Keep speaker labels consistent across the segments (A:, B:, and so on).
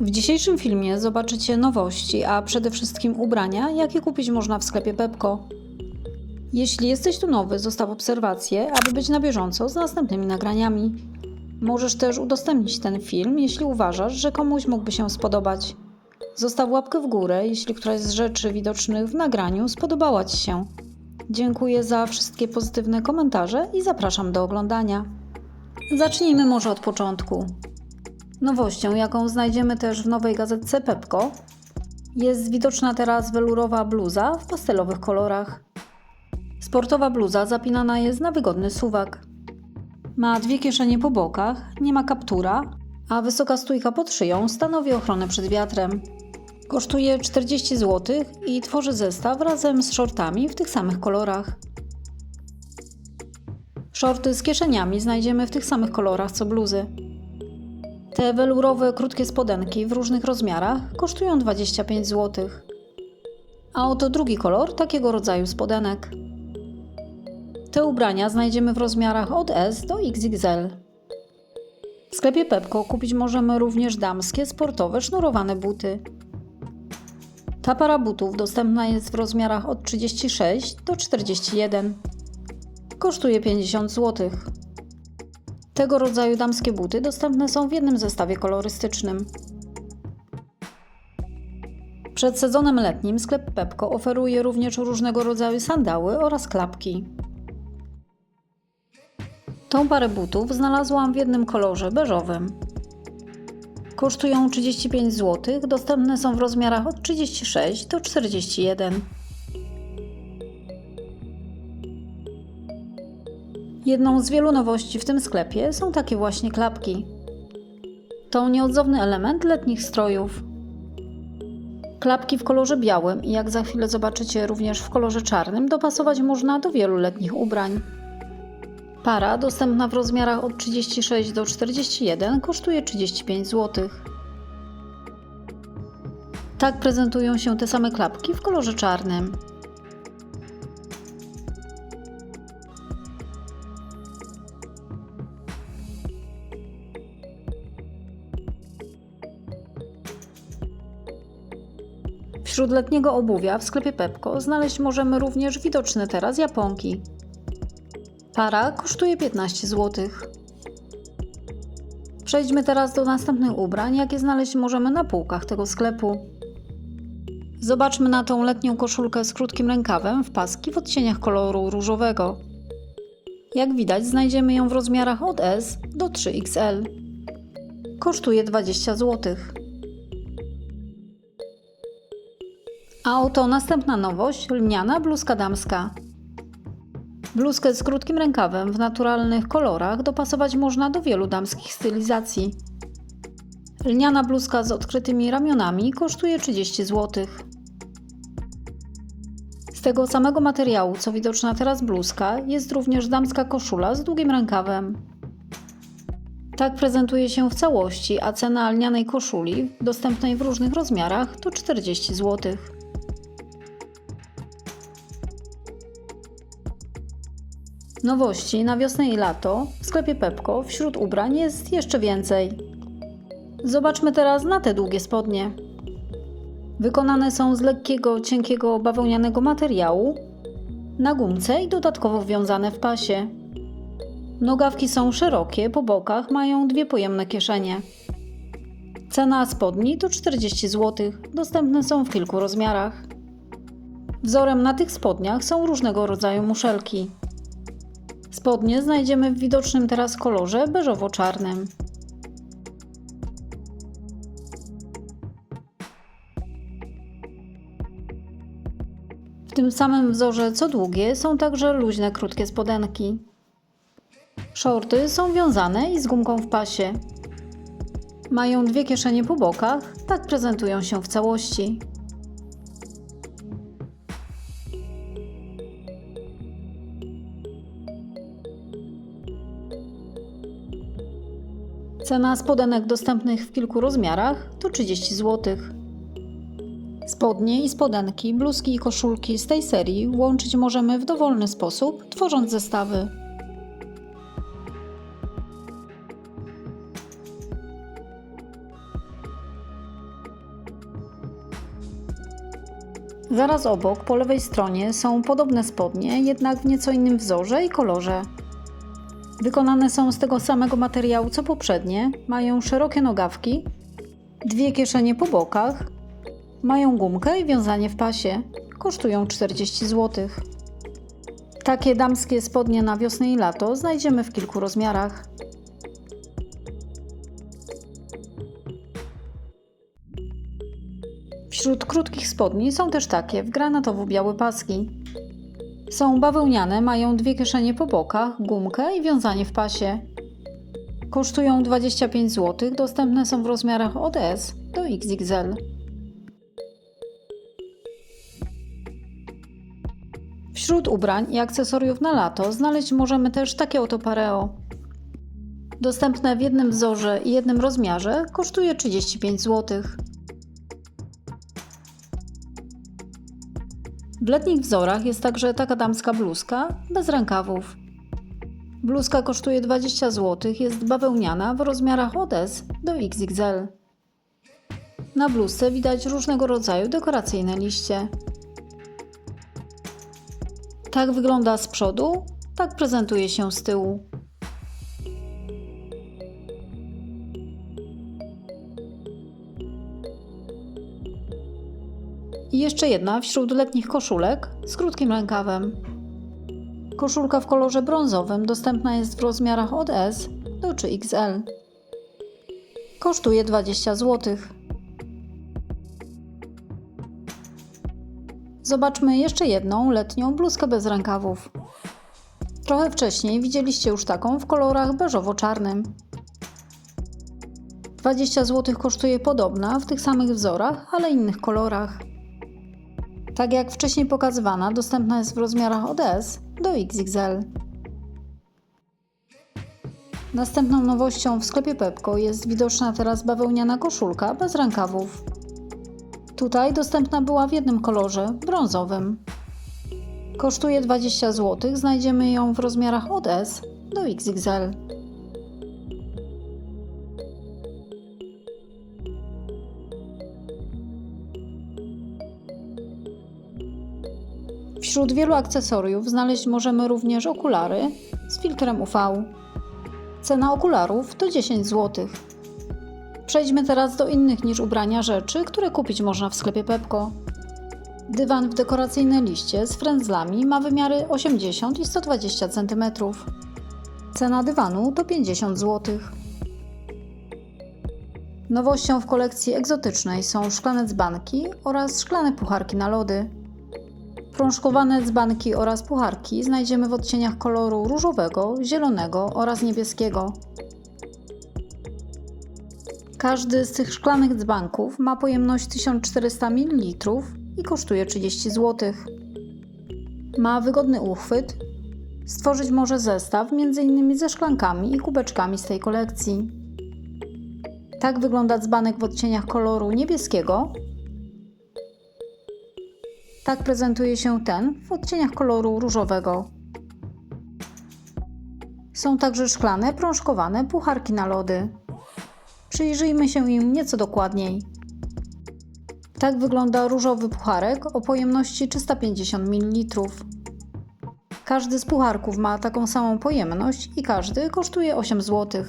A: W dzisiejszym filmie zobaczycie nowości, a przede wszystkim ubrania, jakie kupić można w sklepie Pepko. Jeśli jesteś tu nowy, zostaw obserwację, aby być na bieżąco z następnymi nagraniami. Możesz też udostępnić ten film, jeśli uważasz, że komuś mógłby się spodobać. Zostaw łapkę w górę, jeśli któraś z rzeczy widocznych w nagraniu spodobała Ci się. Dziękuję za wszystkie pozytywne komentarze i zapraszam do oglądania. Zacznijmy może od początku. Nowością, jaką znajdziemy też w nowej gazetce Pepko, jest widoczna teraz welurowa bluza w pastelowych kolorach. Sportowa bluza zapinana jest na wygodny suwak. Ma dwie kieszenie po bokach, nie ma kaptura, a wysoka stójka pod szyją stanowi ochronę przed wiatrem. Kosztuje 40 zł i tworzy zestaw razem z shortami w tych samych kolorach. Shorty z kieszeniami znajdziemy w tych samych kolorach co bluzy. Te welurowe krótkie spodenki w różnych rozmiarach kosztują 25 zł. A oto drugi kolor takiego rodzaju spodenek. Te ubrania znajdziemy w rozmiarach od S do XXL. W sklepie Pepko kupić możemy również damskie, sportowe, sznurowane buty. Ta para butów dostępna jest w rozmiarach od 36 do 41. Kosztuje 50 zł. Tego rodzaju damskie buty dostępne są w jednym zestawie kolorystycznym. Przed sezonem letnim sklep Pepko oferuje również różnego rodzaju sandały oraz klapki. Tą parę butów znalazłam w jednym kolorze beżowym. Kosztują 35 zł, dostępne są w rozmiarach od 36 do 41. Jedną z wielu nowości w tym sklepie są takie właśnie klapki. To nieodzowny element letnich strojów. Klapki w kolorze białym i jak za chwilę zobaczycie również w kolorze czarnym dopasować można do wielu letnich ubrań. Para dostępna w rozmiarach od 36 do 41 kosztuje 35 zł. Tak prezentują się te same klapki w kolorze czarnym. Wśród letniego obuwia w sklepie Pepko znaleźć możemy również widoczne teraz japonki. Para kosztuje 15 zł. Przejdźmy teraz do następnych ubrań, jakie znaleźć możemy na półkach tego sklepu. Zobaczmy na tą letnią koszulkę z krótkim rękawem w paski w odcieniach koloru różowego. Jak widać, znajdziemy ją w rozmiarach od S do 3XL. Kosztuje 20 zł. A oto następna nowość lniana bluzka damska. Bluzkę z krótkim rękawem w naturalnych kolorach dopasować można do wielu damskich stylizacji. Lniana bluzka z odkrytymi ramionami kosztuje 30 zł. Z tego samego materiału, co widoczna teraz bluzka, jest również damska koszula z długim rękawem. Tak prezentuje się w całości, a cena lnianej koszuli, dostępnej w różnych rozmiarach, to 40 zł. Nowości na wiosnę i lato w sklepie Pepko wśród ubrań jest jeszcze więcej. Zobaczmy teraz na te długie spodnie. Wykonane są z lekkiego, cienkiego bawełnianego materiału, na gumce i dodatkowo wwiązane w pasie. Nogawki są szerokie, po bokach mają dwie pojemne kieszenie. Cena spodni to 40 zł, dostępne są w kilku rozmiarach. Wzorem na tych spodniach są różnego rodzaju muszelki. Spodnie znajdziemy w widocznym teraz kolorze beżowo-czarnym. W tym samym wzorze co długie są także luźne krótkie spodenki. Shorty są wiązane i z gumką w pasie. Mają dwie kieszenie po bokach, tak prezentują się w całości. Cena spodenek dostępnych w kilku rozmiarach to 30 zł. Spodnie i spodenki, bluzki i koszulki z tej serii łączyć możemy w dowolny sposób, tworząc zestawy. Zaraz obok, po lewej stronie, są podobne spodnie, jednak w nieco innym wzorze i kolorze. Wykonane są z tego samego materiału co poprzednie, mają szerokie nogawki, dwie kieszenie po bokach, mają gumkę i wiązanie w pasie. Kosztują 40 zł. Takie damskie spodnie na wiosnę i lato znajdziemy w kilku rozmiarach. Wśród krótkich spodni są też takie w granatowo-białe paski. Są bawełniane, mają dwie kieszenie po bokach, gumkę i wiązanie w pasie. Kosztują 25 zł, dostępne są w rozmiarach od S do XXL. Wśród ubrań i akcesoriów na lato znaleźć możemy też takie oto pareo. Dostępne w jednym wzorze i jednym rozmiarze kosztuje 35 zł. W letnich wzorach jest także taka damska bluzka bez rękawów. Bluzka kosztuje 20 zł, jest bawełniana w rozmiarach od S do XXL. Na bluzce widać różnego rodzaju dekoracyjne liście. Tak wygląda z przodu, tak prezentuje się z tyłu. I jeszcze jedna wśród letnich koszulek z krótkim rękawem. Koszulka w kolorze brązowym dostępna jest w rozmiarach od S do 3XL. Kosztuje 20 zł. Zobaczmy jeszcze jedną letnią bluzkę bez rękawów. Trochę wcześniej widzieliście już taką w kolorach beżowo-czarnym. 20 zł kosztuje podobna w tych samych wzorach, ale innych kolorach. Tak jak wcześniej pokazywana, dostępna jest w rozmiarach od S do XXL. Następną nowością w sklepie Pepko jest widoczna teraz bawełniana koszulka bez rękawów. Tutaj dostępna była w jednym kolorze brązowym. Kosztuje 20 zł, znajdziemy ją w rozmiarach od S do XXL. Wśród wielu akcesoriów znaleźć możemy również okulary z filtrem UV. Cena okularów to 10 zł. Przejdźmy teraz do innych niż ubrania rzeczy, które kupić można w sklepie Pepko. Dywan w dekoracyjne liście z frędzlami ma wymiary 80 i 120 cm. Cena dywanu to 50 zł. Nowością w kolekcji egzotycznej są szklane dzbanki oraz szklane pucharki na lody. Prążkowane dzbanki oraz pucharki znajdziemy w odcieniach koloru różowego, zielonego oraz niebieskiego. Każdy z tych szklanych dzbanków ma pojemność 1400 ml i kosztuje 30 zł. Ma wygodny uchwyt. Stworzyć może zestaw m.in. ze szklankami i kubeczkami z tej kolekcji. Tak wygląda dzbanek w odcieniach koloru niebieskiego. Tak prezentuje się ten w odcieniach koloru różowego. Są także szklane, prążkowane pucharki na lody. Przyjrzyjmy się im nieco dokładniej. Tak wygląda różowy pucharek o pojemności 350 ml. Każdy z pucharków ma taką samą pojemność i każdy kosztuje 8 zł.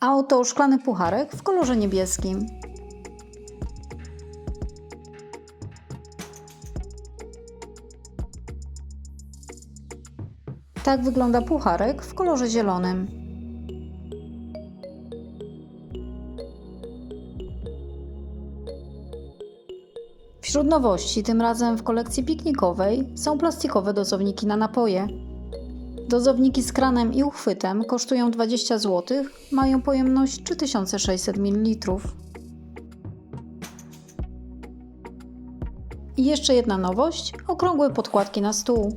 A: A oto szklany pucharek w kolorze niebieskim. Tak wygląda pucharek w kolorze zielonym. Wśród nowości, tym razem w kolekcji piknikowej, są plastikowe dozowniki na napoje. Dozowniki z kranem i uchwytem kosztują 20 zł, mają pojemność 3600 ml. I jeszcze jedna nowość: okrągłe podkładki na stół.